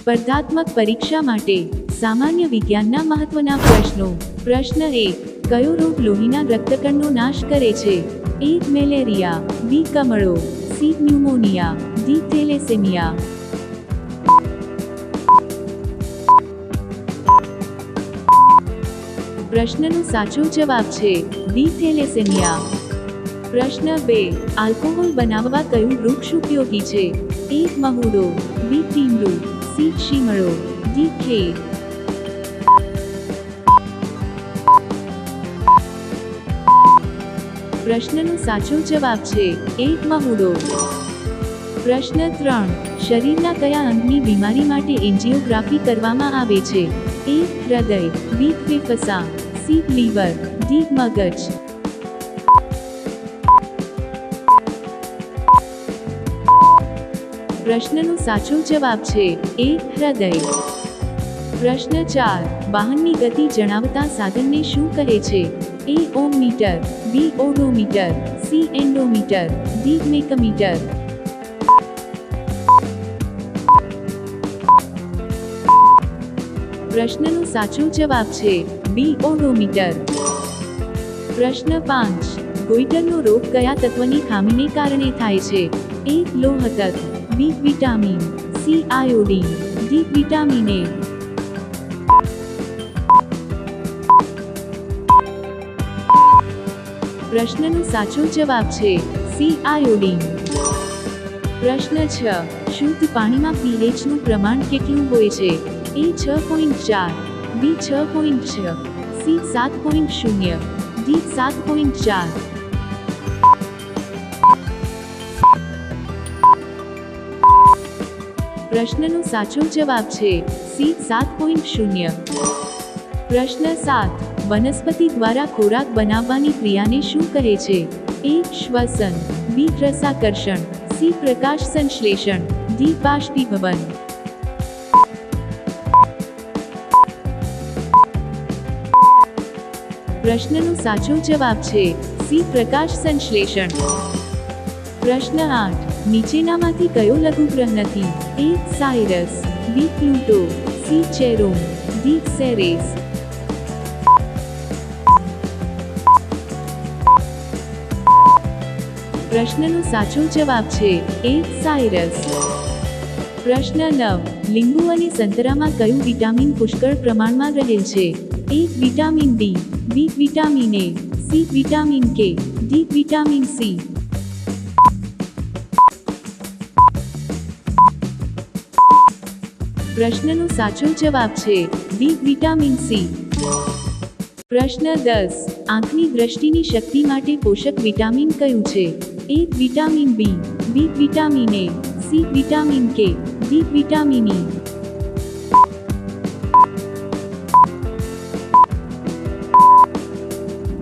સ્પર્ધાત્મક પરીક્ષા માટે સામાન્ય વિજ્ઞાનના મહત્વના પ્રશ્નો. પ્રશ્ન એક, કયો રોગ લોહીના રક્તકણનો નાશ કરે છે? A, malaria. B, કમળો. C, pneumonia. D, thalassaemia. પ્રશ્નનો સાચો જવાબ છે ડી થેલેસેમિયા. પ્રશ્ન બે, આલ્કોહોલ બનાવવા કયું વૃક્ષ ઉપયોગી છે? એ મહુડો બી ટીમડું સી શિમળો ડી ખેર પ્રશ્નનો સાચો જવાબ છે એક મહુડો પ્રશ્ન ત્રણ, શરીરના કયા અંગની બીમારી માટે એન્જિયોગ્રાફી કરવામાં આવે છે? એ હૃદય બી ફેફસા સી લીવર ડી મગજ. પ્રશ્નનો સાચો જવાબ છે એ હૃદય. પ્રશ્ન ચાર, વાહનની ગતિ જણાવતા સાધનને શું કહે છે? A ohmmeter B odometer C endometer, D મેકમીટર. પ્રશ્નનો સાચો જવાબ છે બી ઓડોમીટર પ્રશ્ન પાંચ, ગોઈટરનો રોગ કયા તત્વની ખામીને કારણે થાય છે? એ લોહ B vitamin C iodine D vitamin A પ્રશ્નનો સાચો જવાબ છે સી આયોડિન પ્રશ્ન છ, શુદ્ધ પાણીમાં પીએચનું પ્રમાણ કેટલું હોય છે? એ છ પોઈન્ટ ચાર, બી છ પોઈન્ટ છ, સી સાત પોઈન્ટ શૂન્ય, ડી સાત પોઈન્ટ ચાર પ્રશ્નનો સાચો જવાબ છે સી સાત પોઈન્ટ શૂન્ય. પ્રશ્ન સાત, વનસ્પતિ દ્વારા ખોરાક બનાવવાની ક્રિયાને શું કહે છે? એ, શ્વસન. બી, રસાકર્ષણ. સી, પ્રકાશ સંશ્લેષણ. ડી, બાષ્પીભવન. પ્રશ્નનો સાચો જવાબ છે સી, પ્રકાશ સંશ્લેષણ. પ્રશ્ન આઠ, નીચેનામાંથી કયો લઘુગ્રહ નથી? A Cyrus B Pluto C Charon D Ceres પ્રશ્નનો સાચો જવાબ છે એ સાયરસ પ્રશ્ન નવ. લીંબુ અને સંતરામાં કયું વિટામિન પુષ્કળ પ્રમાણમાં રહેલ છે? A vitamin D B vitamin A C vitamin K D vitamin C પ્રશ્નનો સાચો જવાબ છે બી વિટામિન સી પ્રશ્ન દસ, આંખની દ્રષ્ટિની શક્તિ માટે પોષક વિટામિન કયું છે? A vitamin B B vitamin A C vitamin K D vitamin E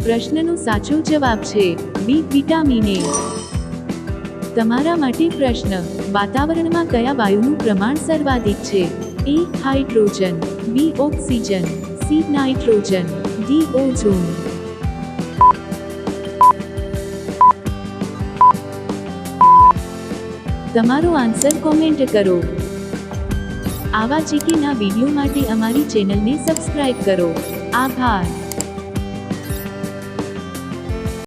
પ્રશ્નનો સાચો જવાબ છે બી વિટામિન એ તમારા માટે પ્રશ્ન, વાતાવરણમાં કયા વાયુનું પ્રમાણ સર્વાધિક છે? A hydrogen B oxygen C nitrogen D ozone તમારો આન્સર કોમેન્ટ કરો. આવા જીકેના વીડિયો માટે અમારી ચેનલને સબસ્ક્રાઇબ કરો. આભાર.